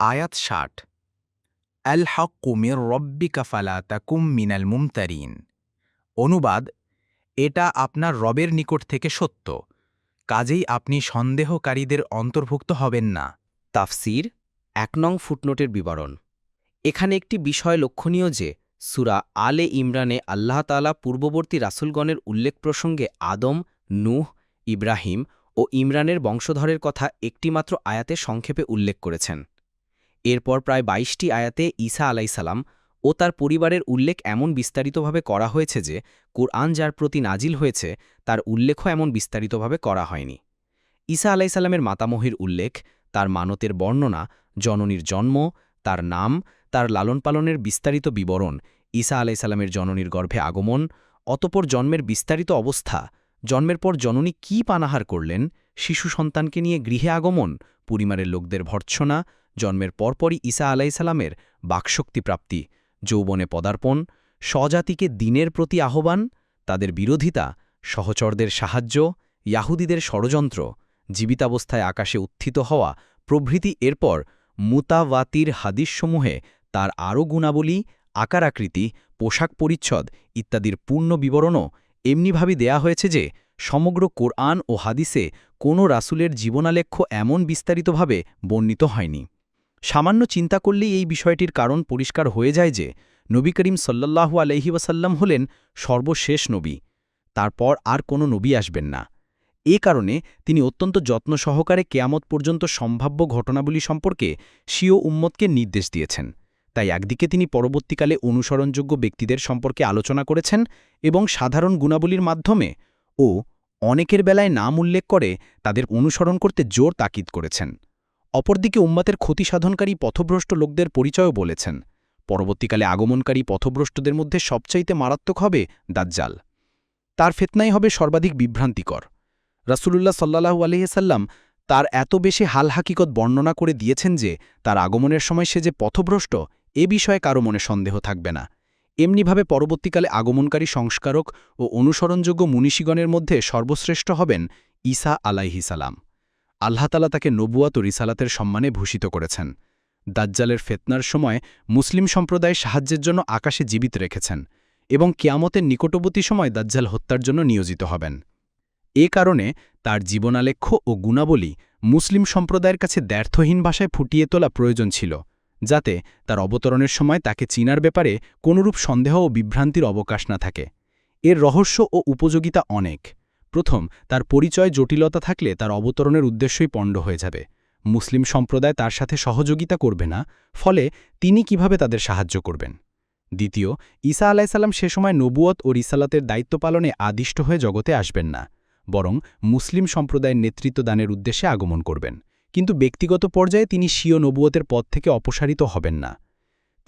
আয়াত ষাট। আল হকুমির রব্বিকা ফালা তাকুম মিনাল মুমতারিন। অনুবাদ, এটা আপনার রবের নিকট থেকে সত্য। কাজেই আপনি সন্দেহকারীদের অন্তর্ভুক্ত হবেন না। তাফসির, এক নং ফুটনোটের বিবরণ। এখানে একটি বিষয় লক্ষণীয় যে, সুরা আলে ইমরানে আল্লাহ তালা পূর্ববর্তী রাসুলগণের উল্লেখ প্রসঙ্গে আদম, নূহ, ইব্রাহিম ও ইমরানের বংশধরের কথা একটিমাত্র আয়াতে সংক্ষেপে উল্লেখ করেছেন। এরপর প্রায় বাইশটি আয়াতে ঈসা আলাইসালাম ও তার পরিবারের উল্লেখ এমন বিস্তারিতভাবে করা হয়েছে যে কুরআন যার প্রতি নাজিল হয়েছে, তার উল্লেখও এমন বিস্তারিতভাবে করা হয়নি। ঈসা আলাইসাল্লামের মাতামহির উল্লেখ, তার মানতের বর্ণনা, জননীর জন্ম, তার নাম, তার লালনপালনের বিস্তারিত বিবরণ, ঈসা আলাইসাল্লামের জননীর গর্ভে আগমন, অতপর জন্মের বিস্তারিত অবস্থা, জন্মের পর জননী কি পানাহার করলেন, শিশু সন্তানকে নিয়ে গৃহে আগমন, পরিবারের লোকদের ভর্ৎসনা জন্মের পরপরই ঈসা আলাইসাল্লামের বাকশক্তি প্রাপ্তি যৌবনে পদার্পণ, স্বজাতিকে দিনের প্রতি আহ্বান, তাদের বিরোধিতা, সহচরদের সাহায্য, ইয়াহুদীদের ষড়যন্ত্র, জীবিতাবস্থায় আকাশে উত্থিত হওয়া প্রভৃতি এরপর মুতাওয়াতির হাদিসসমূহে তার আরও গুণাবলী আকার আকৃতি পোশাক পরিচ্ছদ ইত্যাদির পূর্ণ বিবরণও এমনিভাবে দেয়া হয়েছে যে সমগ্র কোরআন ও হাদিসে কোনো রাসুলের জীবনালেখ্য এমন বিস্তারিতভাবে বর্ণিত হয়নি। সামান্য চিন্তা করলেই এই বিষয়টির কারণ পরিষ্কার হয়ে যায় যে নবী করিম সল্লাল্লাহু আলহি ওয়াসাল্লাম হলেন সর্বশেষ নবী। তারপর আর কোনো নবী আসবেন না। এ কারণে তিনি অত্যন্ত যত্ন সহকারে কেয়ামত পর্যন্ত সম্ভাব্য ঘটনাবলী সম্পর্কে স্বীয় উম্মতকে নির্দেশ দিয়েছেন। তাই একদিকে তিনি পরবর্তীকালে অনুসরণযোগ্য ব্যক্তিদের সম্পর্কে আলোচনা করেছেন এবং সাধারণ গুণাবলীর মাধ্যমে ও অনেকের বেলায় নাম উল্লেখ করে তাদের অনুসরণ করতে জোর তাকিদ করেছেন। অপরদিকে উম্মাতের ক্ষতি সাধনকারী পথভ্রষ্ট লোকদের পরিচয়ও বলেছেন। পরবর্তীকালে আগমনকারী পথভ্রষ্টদের মধ্যে সবচাইতে মারাত্মক হবে দাজ্জাল। তার ফেতনাই হবে সর্বাধিক বিভ্রান্তিকর। রাসূলুল্লাহ সাল্লাহু আলহিসাল্লাম তার এত বেশি হাল হাকিকত বর্ণনা করে দিয়েছেন যে, তার আগমনের সময় সে যে পথভ্রষ্ট, এ বিষয়ে কারও মনে সন্দেহ থাকবে না। এমনিভাবে পরবর্তীকালে আগমনকারী সংস্কারক ও অনুসরণযোগ্য মুনিশিগণের মধ্যে সর্বশ্রেষ্ঠ হবেন ঈসা আলাইহিসালাম আল্লাহতালা তাকে নবুয়াত ও রিসালাতের সম্মানে ভূষিত করেছেন। দাজ্জালের ফেতনার সময় মুসলিম সম্প্রদায় সাহায্যের জন্য আকাশে জীবিত রেখেছেন এবং কেয়ামতের নিকটবর্তী সময় দাজ্জাল হত্যার জন্য নিয়োজিত হবেন। এ কারণে তার জীবনালেখ্য ও গুণাবলী মুসলিম সম্প্রদায়ের কাছে দ্ব্যর্থহীন ভাষায় ফুটিয়ে তোলা প্রয়োজন ছিল, যাতে তার অবতরণের সময় তাকে চিনার ব্যাপারে কোনরূপ সন্দেহ ও বিভ্রান্তির অবকাশ না থাকে। এর রহস্য ও উপযোগিতা অনেক। প্রথম, তার পরিচয় জটিলতা থাকলে তার অবতরণের উদ্দেশ্যই পণ্ড হয়ে যাবে। মুসলিম সম্প্রদায় তার সাথে সহযোগিতা করবে না, ফলে তিনি কীভাবে তাদের সাহায্য করবেন? দ্বিতীয়, ঈসা আলাইসাল্লাম সে সময় নবুয়ত ও রিসালাতের দায়িত্ব পালনে আদিষ্ট হয়ে জগতে আসবেন না, বরং মুসলিম সম্প্রদায়ের নেতৃত্ব দানের উদ্দেশ্যে আগমন করবেন। কিন্তু ব্যক্তিগত পর্যায়ে তিনি স্বীয় নবুয়তের পদ থেকে অপসারিত হবেন না।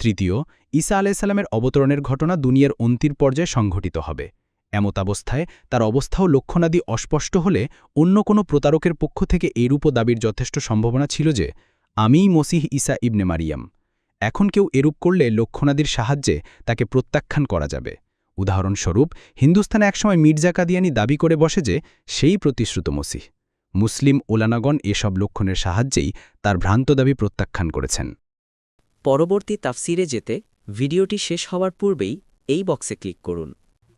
তৃতীয়, ঈসা আলাইসাল্লামের অবতরণের ঘটনা দুনিয়ার অন্তির পর্যায়ে সংঘটিত হবে। এমতাবস্থায় তার অবস্থাও লক্ষণাদি অস্পষ্ট হলে অন্য কোনো প্রতারকের পক্ষ থেকে এরূপও দাবির যথেষ্ট সম্ভাবনা ছিল যে, আমিই মসিহ ইসা ইবনে মারিয়াম। এখন কেউ এরূপ করলে লক্ষণাদির সাহায্যে তাকে প্রত্যাখ্যান করা যাবে। উদাহরণস্বরূপ, হিন্দুস্থানে একসময় মির্জা কাদিয়ানি দাবি করে বসে যে, সেই প্রতিশ্রুত মসিহ। মুসলিম ওলানাগণ এসব লক্ষণের সাহায্যেই তার ভ্রান্ত দাবি প্রত্যাখ্যান করেছেন। পরবর্তী তাফসিরে যেতে ভিডিওটি শেষ হওয়ার পূর্বেই এই বক্সে ক্লিক করুন।